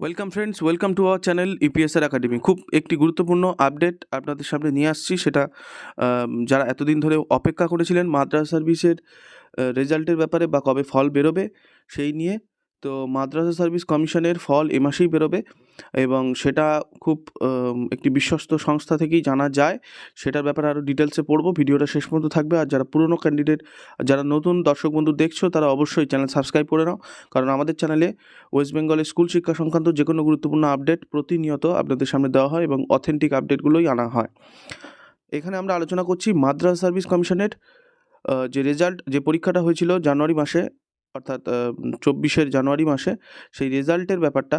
Welcome friends welcome to our channel EPSR academy খুব একটি গুরুত্বপূর্ণ আপডেট আপনাদের সামনে নিয়ে আসছি। সেটা যারা এতদিন ধরে অপেক্ষা করেছিলেন মাদ্রাসা সার্ভিসের রেজাল্টের ব্যাপারে বা কবে ফল বেরোবে সেই নিয়ে, তো মাদ্রাসা সার্ভিস কমিশনের ফল এ মাসেই বেরোবে। এবং সেটা খুব একটি বিশ্বস্ত সংস্থা থেকেই জানা যায়। সেটার ব্যাপারে আরও ডিটেলসে পড়ব। ভিডিওটা শেষ পর্যন্ত থাকবে। আর যারা পুরনো ক্যান্ডিডেট যারা নতুন দর্শক বন্ধু দেখছ, তারা অবশ্যই চ্যানেল সাবস্ক্রাইব করে নাও। কারণ আমাদের চ্যানেলে ওয়েস্ট বেঙ্গলের স্কুল শিক্ষা সংক্রান্ত যে কোনো গুরুত্বপূর্ণ আপডেট প্রতিনিয়ত আপনাদের সামনে দেওয়া হয় এবং অথেন্টিক আপডেটগুলোই আনা হয়। এখানে আমরা আলোচনা করছি মাদ্রাসা সার্ভিস কমিশনের যে রেজাল্ট যে পরীক্ষাটা হয়েছিল জানুয়ারি মাসে, অর্থাৎ চব্বিশের জানুয়ারি মাসে, সেই রেজাল্টের ব্যাপারটা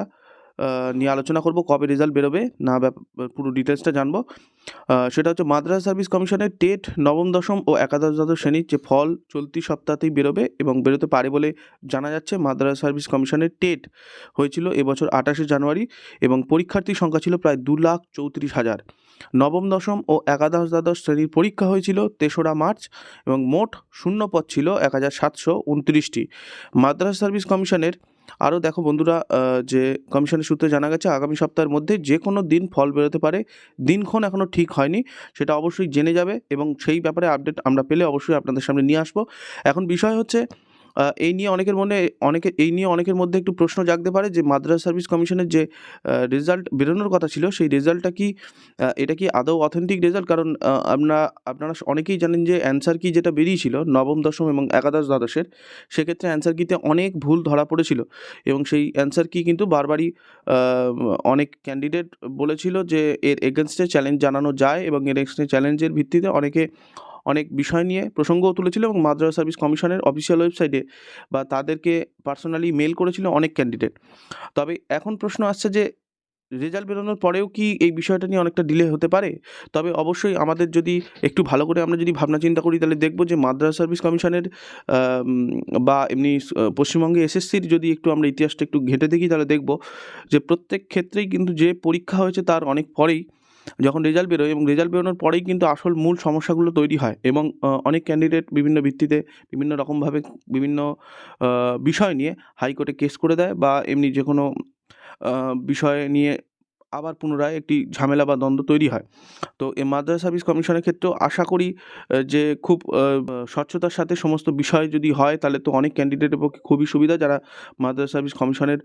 নিয়ে আলোচনা করব, কবে রেজাল্ট বেরোবে, না পুরো ডিটেলসটা জানব। সেটা হচ্ছে মাদ্রাসা সার্ভিস কমিশনের টেট নবম, দশম ও একাদশ দ্বাদশ শ্রেণির যে ফল চলতি সপ্তাহতেই বেরোবে এবং বেরোতে পারে বলে জানা যাচ্ছে মাদ্রাসা সার্ভিস কমিশনের টেট হয়েছিল এবছর আঠাশে জানুয়ারি এবং পরীক্ষার্থীর সংখ্যা ছিল প্রায় দু লাখ চৌত্রিশ হাজার। নবম, দশম ও একাদশ দ্বাদশ শ্রেণির পরীক্ষা হয়েছিল তেসরা মার্চ এবং মোট শূন্য পদ ছিল এক হাজার সাতশো উনত্রিশটি। মাদ্রাস সার্ভিস কমিশনের আরও দেখো বন্ধুরা যে কমিশনের সূত্রে জানা গেছে, আগামী সপ্তাহের মধ্যে যে কোনো দিন ফল বেরোতে পারে। দিনক্ষণ এখনও ঠিক হয়নি, সেটা অবশ্যই জেনে যাবে এবং সেই ব্যাপারে আপডেট আমরা পেলে অবশ্যই আপনাদের সামনে নিয়ে আসব। এখন বিষয় হচ্ছে এই নিয়ে অনেকের মনে, অনেকে, এই নিয়ে অনেকের মধ্যে একটু প্রশ্ন জাগতে পারে যে মাদ্রাসা সার্ভিস কমিশনের যে রেজাল্ট বেরোনোর কথা ছিল, সেই রেজাল্টটা কি এটা কি আদৌ অথেন্টিক রেজাল্ট কারণ আপনারা আপনারা অনেকেই জানেন যে অ্যান্সার কি যেটা বেরিয়েছিল, নবম, দশম এবং একাদশ দ্বাদশের, সেক্ষেত্রে অ্যান্সার কিতে অনেক ভুল ধরা পড়েছিল এবং সেই অ্যান্সার কি কিন্তু বারবারই অনেক ক্যান্ডিডেট বলেছিল যে এর এগেনস্টে চ্যালেঞ্জ জানানো যায় এবং এর এগেনস্টে চ্যালেঞ্জের ভিত্তিতে অনেকে অনেক বিষয় নিয়ে প্রসঙ্গও তুলেছিল এবং মাদ্রাস সার্ভিস কমিশনের অফিসিয়াল ওয়েবসাইটে বা তাদেরকে পার্সোনালি মেল করেছিল অনেক ক্যান্ডিডেট। তবে এখন প্রশ্ন আসছে যে, রেজাল্ট বেরোনোর পরেও কি এই বিষয়টা নিয়ে অনেকটা ডিলে হতে পারে? তবে অবশ্যই আমাদের যদি একটু ভালো করে আমরা যদি ভাবনা চিন্তা করি, তাহলে দেখব যে মাদ্রাসা সার্ভিস কমিশনের বা এমনি পশ্চিমবঙ্গে এসএসসির যদি একটু আমরা ইতিহাসটা একটু ঘেটে দেখি, তাহলে দেখব যে প্রত্যেক ক্ষেত্রেই কিন্তু যে পরীক্ষা হয়েছে তার অনেক পরেই যখন রেজাল্ট বেরোয় এবং রেজাল্ট বেরোনোর পরেই কিন্তু আসল মূল সমস্যাগুলো তৈরি হয় এবং অনেক ক্যান্ডিডেট বিভিন্ন ভিত্তিতে বিভিন্ন রকমভাবে বিভিন্ন বিষয় নিয়ে হাইকোর্টে কেস করে দেয় বা এমনি যে কোনো বিষয় নিয়ে আবার পুনরায় একটি ঝামেলা বা দ্বন্দ্ব তৈরি হয়। তো এই মাদ্রাসা সার্ভিস কমিশনের ক্ষেত্রেও আশা করি যে খুব স্বচ্ছতার সাথে সমস্ত বিষয় যদি হয়, তাহলে তো অনেক ক্যান্ডিডেটের পক্ষে খুবই সুবিধা যারা মাদ্রাসা সার্ভিস কমিশনের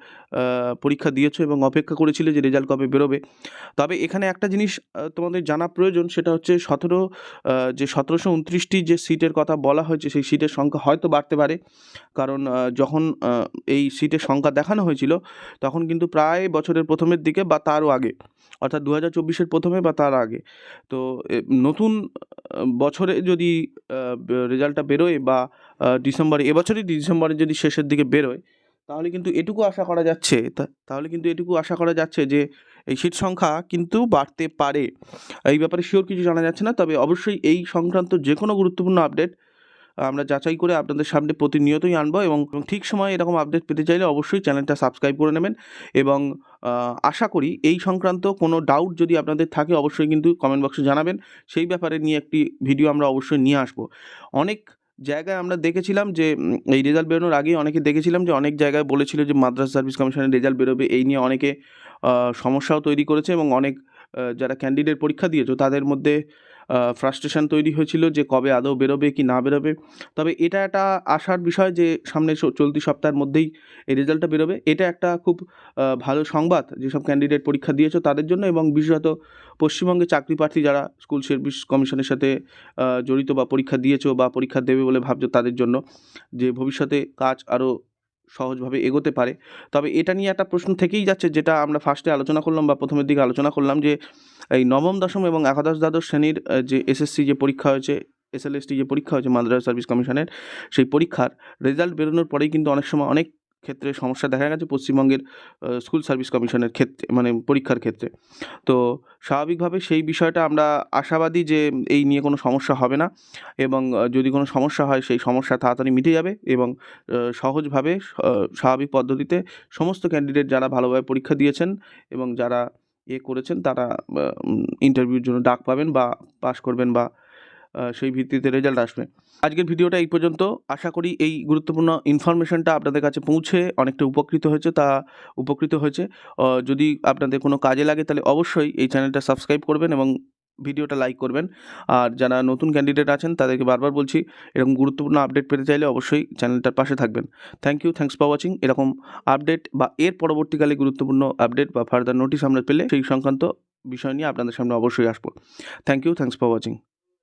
পরীক্ষা দিয়েছ এবং অপেক্ষা করেছিল যে রেজাল্ট কবে বেরোবে। তবে এখানে একটা জিনিস তোমাদের জানা প্রয়োজন, সেটা হচ্ছে সতেরো যে সতেরোশো উনত্রিশটি যে সিটের কথা বলা হয়েছে, সেই সিটের সংখ্যা হয়তো বাড়তে পারে। কারণ যখন এই সিটের সংখ্যা দেখানো হয়েছিল, তখন কিন্তু প্রায় বছরের প্রথমের দিকে বা তারও আগে, অর্থাৎ দু হাজার চব্বিশের প্রথমে বা তার আগে। তো নতুন বছরে যদি রেজাল্টটা বেরোয় বা ডিসেম্বরে, এবছরই ডিসেম্বরে যদি শেষের দিকে বেরোয়, তাহলে কিন্তু এটুকু আশা করা যাচ্ছে। তাহলে কিন্তু এটুকু আশা করা যাচ্ছে যে, এই সিট সংখ্যা কিন্তু বাড়তে পারে। এই ব্যাপারে শিওর কিছু জানা যাচ্ছে না, তবে অবশ্যই এই সংক্রান্ত যে কোনো গুরুত্বপূর্ণ আপডেট আমরা যাচাই করে আপনাদের সামনে প্রতিনিয়তই আনব এবং ঠিক সময়ে এরকম আপডেট পেতে চাইলে অবশ্যই চ্যানেলটা সাবস্ক্রাইব করে নেবেন এবং আশা করি এই সংক্রান্ত কোনো ডাউট যদি আপনাদের থাকে অবশ্যই কিন্তু কমেন্ট বক্সে জানাবেন। সেই ব্যাপারে নিয়ে একটি ভিডিও আমরা অবশ্যই নিয়ে আসব। অনেক জায়গায় আমরা দেখেছিলাম যে এই রেজাল্ট বেরোনোর আগেই অনেকে দেখেছিলাম যে অনেক জায়গায় বলেছিল যে মাদ্রাসা সার্ভিস কমিশনের রেজাল্ট বেরোবে এই নিয়ে অনেকে সমস্যাও তৈরি করেছে এবং অনেক যারা ক্যান্ডিডেট পরীক্ষা দিয়েছ তাদের মধ্যে ফ্রাস্ট্রেশন তৈরি হয়েছিল যে কবে আদৌ বেরোবে কি না বেরোবে। তবে এটা একটা আশার বিষয় যে সামনে চলতি সপ্তাহের মধ্যেই এই রেজাল্টটা বেরোবে। এটা একটা খুব ভালো সংবাদ যেসব ক্যান্ডিডেট পরীক্ষা দিয়েছ তাদের জন্য এবং বিশেষত পশ্চিমবঙ্গে চাকরি প্রার্থী যারা স্কুল সার্ভিস কমিশনের সাথে জড়িত বা পরীক্ষা দিয়েছ বা পরীক্ষা দেবে বলে ভাবছ তাদের জন্য যে ভবিষ্যতে কাজ আরও সহজভাবে এগোতে পারে। তবে এটা নিয়ে একটা প্রশ্ন থেকেই যাচ্ছে, যেটা আমরা ফার্স্টে আলোচনা করলাম বা প্রথমের দিকে আলোচনা করলাম যে, এই নবম, দশম এবং একাদশ, দ্বাদশ শ্রেণির যে এসএসসি যে পরীক্ষা হয়েছে এসএলএসটি যে পরীক্ষা হয়েছে মাদ্রাস সার্ভিস কমিশনের, সেই পরীক্ষার রেজাল্ট বেরোনোর পরেই কিন্তু অনেক সময় অনেক ক্ষেত্রে সমস্যা দেখা গেছে পশ্চিমবঙ্গের স্কুল সার্ভিস কমিশনের ক্ষেত্রে মানে পরীক্ষার ক্ষেত্রে। তো স্বাভাবিকভাবে সেই বিষয়টা আমরা আশাবাদী যে এই নিয়ে কোনো সমস্যা হবে না এবং যদি কোনো সমস্যা হয় সেই সমস্যা তাড়াতাড়ি মিটে যাবে এবং সহজভাবে স্বাভাবিক পদ্ধতিতে সমস্ত ক্যান্ডিডেট যারা ভালোভাবে পরীক্ষা দিয়েছেন এবং যারা এ করেছেন তারা ইন্টারভিউর জন্য ডাক পাবেন বা পাস করবেন বা সেই ভিত্তিতে রেজাল্ট আসবে। আজকের ভিডিওটা এই পর্যন্ত। আশা করি এই গুরুত্বপূর্ণ ইনফরমেশনটা আপনাদের কাছে পৌঁছে অনেকটা উপকৃত হয়েছে, তা উপকৃত হয়েছে। যদি আপনাদের কোনো কাজে লাগে, তাহলে অবশ্যই এই চ্যানেলটা সাবস্ক্রাইব করবেন এবং ভিডিওটা লাইক করবেন। আর যারা নতুন ক্যান্ডিডেট আছেন, তাদেরকে বারবার বলছি, এরকম গুরুত্বপূর্ণ আপডেট পেতে চাইলে অবশ্যই চ্যানেলটার পাশে থাকবেন। Thank you thanks for watching এরকম আপডেট বা এর পরবর্তীকালে গুরুত্বপূর্ণ আপডেট বা ফার্দার নোটিশ আমরা পেলে সেই সংক্রান্ত বিষয় নিয়ে আপনাদের সামনে অবশ্যই আসব। Thank you thanks for watching